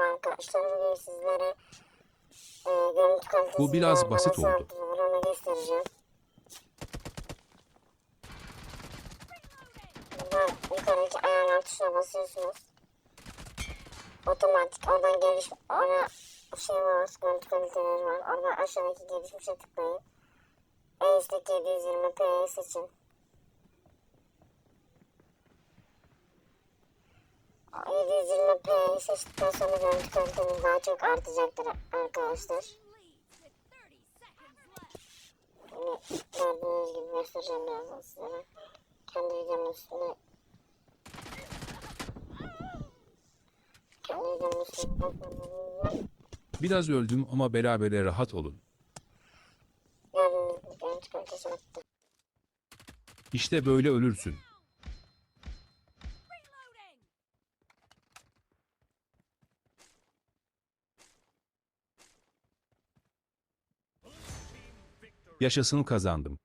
Merhaba arkadaşlar. Bugün sizlere e, görüntü kalitesi Bu biraz basit oldu. onu göstereceğim. Burada yukarıdaki ayarlar tuşuna basıyorsunuz. Otomatik oradan geliş ona şey var, görüntü kaliteleri var. Oradan aşağıdaki gelişmişe tıklayın. En üstteki 720p'yi seçin. 720p'yi seçtikten sonra görüntü kaliteniz daha çok artacaktır arkadaşlar. Yine gördüğünüz gibi göstereceğim birazdan sizlere. Kendi videomun üstüne kendi videomun üstüne bakmalarınızı Biraz öldüm ama berabere rahat olun. gördüğünüz gibi görüntü kalitesi arttı. İşte böyle ölürsün. Yaşasın kazandım.